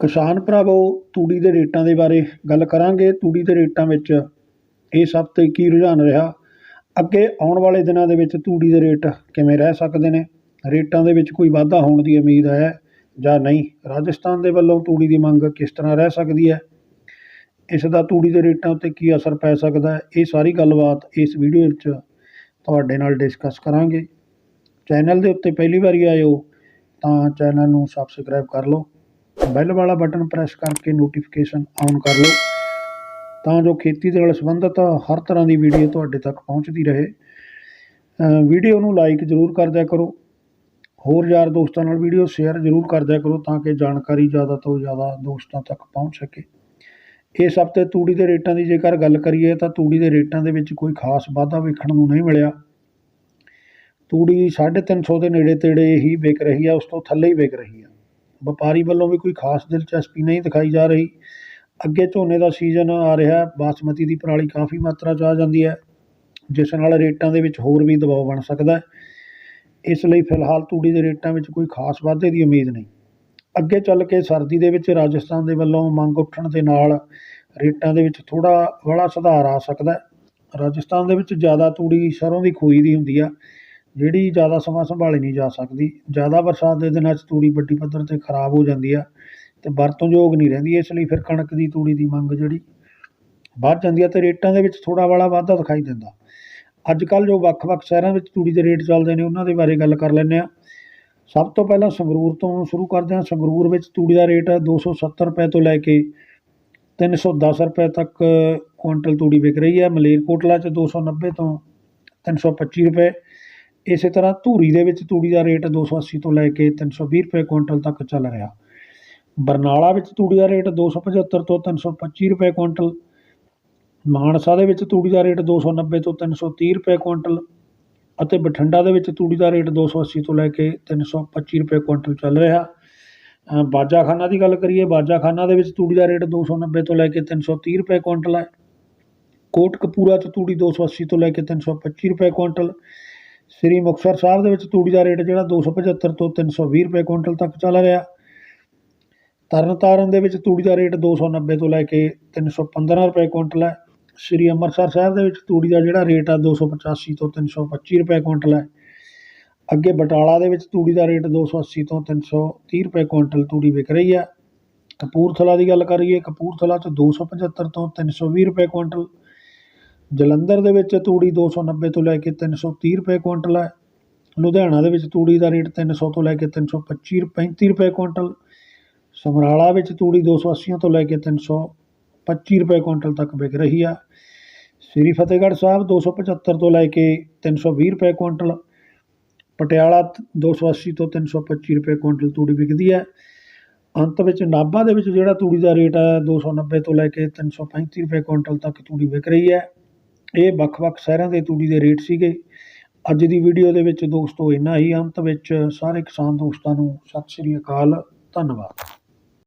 ਕਿਸਾਨ ਭਰਾਵੋ, ਤੂੜੀ ਦੇ ਰੇਟਾਂ ਦੇ ਬਾਰੇ ਗੱਲ ਕਰਾਂਗੇ। ਤੂੜੀ ਦੇ ਰੇਟਾਂ ਵਿੱਚ ਇਸ ਹਫ਼ਤੇ ਕੀ ਰੁਝਾਨ ਰਿਹਾ? ਅੱਗੇ ਆਉਣ ਵਾਲੇ ਦਿਨਾਂ ਦੇ ਵਿੱਚ ਤੂੜੀ ਦੇ ਰੇਟ ਕਿਵੇਂ ਰਹਿ ਸਕਦੇ ਨੇ? ਰੇਟਾਂ ਦੇ ਵਿੱਚ ਕੋਈ ਵਾਧਾ ਹੋਣ ਦੀ ਉਮੀਦ ਹੈ ਜਾਂ ਨਹੀਂ? ਰਾਜਸਥਾਨ ਦੇ ਵੱਲੋਂ ਤੂੜੀ ਦੀ ਮੰਗ ਕਿਸ ਤਰ੍ਹਾਂ ਰਹਿ ਸਕਦੀ ਹੈ? ਇਸ ਦਾ ਤੂੜੀ ਦੇ ਰੇਟਾਂ ਉੱਤੇ ਕੀ ਅਸਰ ਪੈ ਸਕਦਾ ਹੈ? ਇਹ ਸਾਰੀ ਗੱਲਬਾਤ ਇਸ ਵੀਡੀਓ ਵਿੱਚ ਤੁਹਾਡੇ ਨਾਲ ਡਿਸਕਸ ਕਰਾਂਗੇ। ਚੈਨਲ ਦੇ ਉੱਤੇ ਪਹਿਲੀ ਵਾਰੀ ਆਏ ਹੋ ਤਾਂ ਚੈਨਲ ਨੂੰ ਸਬਸਕ੍ਰਾਈਬ ਕਰ ਲਓ। ਬੈਲ ਵਾਲਾ ਬਟਨ ਪ੍ਰੈਸ ਕਰਕੇ ਨੋਟੀਫਿਕੇਸ਼ਨ ਆਨ ਕਰ ਲਓ। ਤਾਂ ਜੋ ਖੇਤੀ ਦੇ ਨਾਲ ਸੰਬੰਧਿਤ ਹਰ ਤਰ੍ਹਾਂ ਦੀ ਵੀਡੀਓ ਤੁਹਾਡੇ ਤੱਕ ਪਹੁੰਚਦੀ ਰਹੇ। ਵੀਡੀਓ ਨੂੰ ਲਾਈਕ ਜ਼ਰੂਰ ਕਰ ਦਿਆ ਕਰੋ। ਹੋਰ ਯਾਰ ਦੋਸਤਾਂ ਨਾਲ ਵੀਡੀਓ ਸ਼ੇਅਰ ਜ਼ਰੂਰ ਕਰ ਦਿਆ ਕਰੋ ਤਾਂ ਕਿ ਜਾਣਕਾਰੀ ਜ਼ਿਆਦਾ ਤੋਂ ਜ਼ਿਆਦਾ ਦੋਸਤਾਂ ਤੱਕ ਪਹੁੰਚ ਸਕੇ। ਇਸ ਹਫ਼ਤੇ ਤੂੜੀ ਦੇ ਰੇਟਾਂ ਦੀ ਜੇਕਰ ਗੱਲ ਕਰੀਏ ਤਾਂ ਤੂੜੀ ਦੇ ਰੇਟਾਂ ਦੇ ਵਿੱਚ ਕੋਈ ਖਾਸ ਵਾਧਾ ਵੇਖਣ ਨੂੰ ਨਹੀਂ ਮਿਲਿਆ। ਤੂੜੀ 350 ਦੇ ਨੇੜੇ ਤੇੜੇ ਹੀ ਵਿਕ ਰਹੀ ਹੈ ਉਸ ਤੋਂ ਥੱਲੇ ਹੀ ਵਿਕ ਰਹੀ ਹੈ ਵਪਾਰੀ ਵੱਲੋਂ ਵੀ ਕੋਈ ਖਾਸ ਦਿਲਚਸਪੀ ਨਹੀਂ ਦਿਖਾਈ ਜਾ ਰਹੀ। ਅੱਗੇ ਝੋਨੇ ਦਾ ਸੀਜ਼ਨ ਆ ਰਿਹਾ ਬਾਸਮਤੀ ਦੀ ਪਰਾਲੀ ਕਾਫੀ ਮਾਤਰਾ 'ਚ ਆ ਜਾਂਦੀ ਹੈ। ਜਿਸ ਨਾਲ ਰੇਟਾਂ ਦੇ ਵਿੱਚ ਹੋਰ ਵੀ ਦਬਾਅ ਬਣ ਸਕਦਾ ਹੈ। ਇਸ ਲਈ ਫਿਲਹਾਲ ਤੂੜੀ ਦੇ ਰੇਟਾਂ ਵਿੱਚ ਕੋਈ ਖਾਸ ਵਾਧੇ ਦੀ ਉਮੀਦ ਨਹੀਂ। ਅੱਗੇ ਚੱਲ ਕੇ ਸਰਦੀ ਦੇ ਵਿੱਚ ਰਾਜਸਥਾਨ ਦੇ ਵੱਲੋਂ ਮੰਗ ਉੱਠਣ ਦੇ ਨਾਲ ਰੇਟਾਂ ਦੇ ਵਿੱਚ ਥੋੜਾ ਬੜਾ ਸੁਧਾਰ ਆ ਸਕਦਾ ਹੈ। ਰਾਜਸਥਾਨ ਦੇ ਵਿੱਚ ਜ਼ਿਆਦਾ ਤੂੜੀ ਸਰੋਂ ਦੀ ਖੋਈ ਦੀ ਹੁੰਦੀ ਆ। ਜਿਹੜੀ ਜ਼ਿਆਦਾ ਸਮਾਂ ਸੰਭਾਲੀ ਨਹੀਂ ਜਾ ਸਕਦੀ, ਜ਼ਿਆਦਾ ਬਰਸਾਤ ਦੇ ਦਿਨਾਂ 'ਚ ਤੂੜੀ ਵੱਡੀ ਪੱਧਰ 'ਤੇ ਖਰਾਬ ਹੋ ਜਾਂਦੀ ਆ ਅਤੇ ਵਰਤੋਂਯੋਗ ਨਹੀਂ ਰਹਿੰਦੀ, ਇਸ ਲਈ ਫਿਰ ਕਣਕ ਦੀ ਤੂੜੀ ਦੀ ਮੰਗ ਜਿਹੜੀ ਵੱਧ ਜਾਂਦੀ ਆ ਅਤੇ ਰੇਟਾਂ ਦੇ ਵਿੱਚ ਥੋੜ੍ਹਾ ਵਾਲਾ ਵਾਧਾ ਦਿਖਾਈ ਦਿੰਦਾ। ਅੱਜ ਕੱਲ੍ਹ ਜੋ ਵੱਖ-ਵੱਖ ਸ਼ਹਿਰਾਂ ਵਿੱਚ ਤੂੜੀ ਦੇ ਰੇਟ ਚੱਲਦੇ ਨੇ, ਉਹਨਾਂ ਦੇ ਬਾਰੇ ਗੱਲ ਕਰ ਲੈਂਦੇ ਹਾਂ। ਸਭ ਤੋਂ ਪਹਿਲਾਂ ਸੰਗਰੂਰ ਤੋਂ ਸ਼ੁਰੂ ਕਰਦੇ ਹਾਂ। ਸੰਗਰੂਰ ਵਿੱਚ ਤੂੜੀ ਦਾ ਰੇਟ 270 ਰੁਪਏ ਤੋਂ ਲੈ ਕੇ 310 ਰੁਪਏ ਤੱਕ ਕੁਇੰਟਲ ਤੂੜੀ ਵਿਕ ਰਹੀ ਹੈ। ਮਲੇਰਕੋਟਲਾ 'ਚ 290 ਤੋਂ 325 ਰੁਪਏ। ਇਸੇ ਤਰ੍ਹਾਂ ਧੂਰੀ ਦੇ ਵਿੱਚ ਤੂੜੀ ਦਾ ਰੇਟ 280 ਤੋਂ ਲੈ ਕੇ 320 ਰੁਪਏ ਕੁਇੰਟਲ ਤੱਕ ਚੱਲ ਰਿਹਾ। ਬਰਨਾਲਾ ਵਿੱਚ ਤੂੜੀ ਦਾ ਰੇਟ 275 ਤੋਂ 325 ਰੁਪਏ ਕੁਇੰਟਲ। ਮਾਨਸਾ ਦੇ ਵਿੱਚ ਤੂੜੀ ਦਾ ਰੇਟ 290 ਤੋਂ 330 ਰੁਪਏ ਕੁਇੰਟਲ ਅਤੇ ਬਠਿੰਡਾ ਦੇ ਵਿੱਚ ਤੂੜੀ ਦਾ ਰੇਟ 280 ਤੋਂ ਲੈ ਕੇ 325 ਰੁਪਏ ਕੁਇੰਟਲ ਚੱਲ ਰਿਹਾ। ਬਾਜਾਖਾਨਾ ਦੀ ਗੱਲ ਕਰੀਏ, ਬਾਜਾਖਾਨਾ ਦੇ ਵਿੱਚ ਤੂੜੀ ਦਾ ਰੇਟ 290 ਤੋਂ ਲੈ ਕੇ 330 ਰੁਪਏ ਕੁਇੰਟਲ ਹੈ। ਕੋਟਕਪੂਰਾ 'ਚ ਤੂੜੀ 280 ਤੋਂ ਲੈ ਕੇ 325 ਰੁਪਏ ਕੁਇੰਟਲ ਸ੍ਰੀ ਮੁਕਤਸਰ ਸਾਹਿਬ ਦੇ ਵਿੱਚ ਤੂੜੀ ਦਾ ਰੇਟ ਜਿਹੜਾ 275 ਤੋਂ 320 ਰੁਪਏ ਕੁਇੰਟਲ ਤੱਕ ਚੱਲ ਰਿਹਾ। ਤਰਨਤਾਰਨ ਦੇ ਵਿੱਚ ਤੂੜੀ ਦਾ ਰੇਟ 290 ਤੋਂ ਲੈ ਕੇ 315 ਰੁਪਏ ਕੁਇੰਟਲ ਹੈ। ਸ੍ਰੀ ਅੰਮ੍ਰਿਤਸਰ ਸਾਹਿਬ ਦੇ ਵਿੱਚ ਤੂੜੀ ਦਾ ਜਿਹੜਾ ਰੇਟ ਆ 285 ਤੋਂ 325 ਰੁਪਏ ਕੁਇੰਟਲ ਹੈ। ਅੱਗੇ ਬਟਾਲਾ ਦੇ ਵਿੱਚ ਤੂੜੀ ਦਾ ਰੇਟ 280 ਤੋਂ 330 ਰੁਪਏ ਕੁਇੰਟਲ ਤੂੜੀ ਵਿਕ ਰਹੀ ਹੈ। ਕਪੂਰਥਲਾ ਦੀ ਗੱਲ ਕਰੀਏ, ਕਪੂਰਥਲਾ 'ਚ 275 ਤੋਂ 320 ਰੁਪਏ ਕੁਇੰਟਲ ਜਲੰਧਰ ਦੇ ਵਿੱਚ ਤੂੜੀ 290 ਤੋਂ ਲੈ ਕੇ 330 ਰੁਪਏ ਕੁਇੰਟਲ ਹੈ। ਲੁਧਿਆਣਾ ਦੇ ਵਿੱਚ ਤੂੜੀ ਦਾ ਰੇਟ 300 ਤੋਂ ਲੈ ਕੇ 325 35 ਰੁਪਏ ਕੁਇੰਟਲ। ਸਮਰਾਲਾ ਵਿੱਚ ਤੂੜੀ 280 ਤੋਂ ਲੈ ਕੇ 325 ਰੁਪਏ ਕੁਇੰਟਲ ਤੱਕ ਵਿਕ ਰਹੀ ਆ ਸ੍ਰੀ ਫਤਿਹਗੜ੍ਹ ਸਾਹਿਬ 275 ਤੋਂ ਲੈ ਕੇ 320 ਰੁਪਏ ਕੁਇੰਟਲ। ਪਟਿਆਲਾ 280 ਤੋਂ 325 ਰੁਪਏ ਕੁਇੰਟਲ ਤੂੜੀ ਵਿਕਦੀ ਹੈ। ਅੰਤ ਵਿੱਚ ਨਾਭਾ ਦੇ ਵਿੱਚ ਜਿਹੜਾ ਤੂੜੀ ਦਾ ਰੇਟ ਹੈ 290 ਤੋਂ ਲੈ ਕੇ 335 ਰੁਪਏ ਕੁਇੰਟਲ ਤੱਕ ਤੂੜੀ ਵਿਕ ਰਹੀ ਹੈ। ਇਹ ਵੱਖ-ਵੱਖ ਸ਼ਹਿਰਾਂ ਦੇ ਤੂੜੀ ਦੇ ਰੇਟ ਸੀਗੇ। ਅੱਜ ਦੀ ਵੀਡੀਓ ਦੇ ਵਿੱਚ ਦੋਸਤੋ ਇੰਨਾ ਹੀ। ਅੰਤ ਵਿੱਚ ਸਾਰੇ ਕਿਸਾਨ ਦੋਸਤਾਂ ਨੂੰ ਸਤਿ ਸ੍ਰੀ ਅਕਾਲ। ਧੰਨਵਾਦ।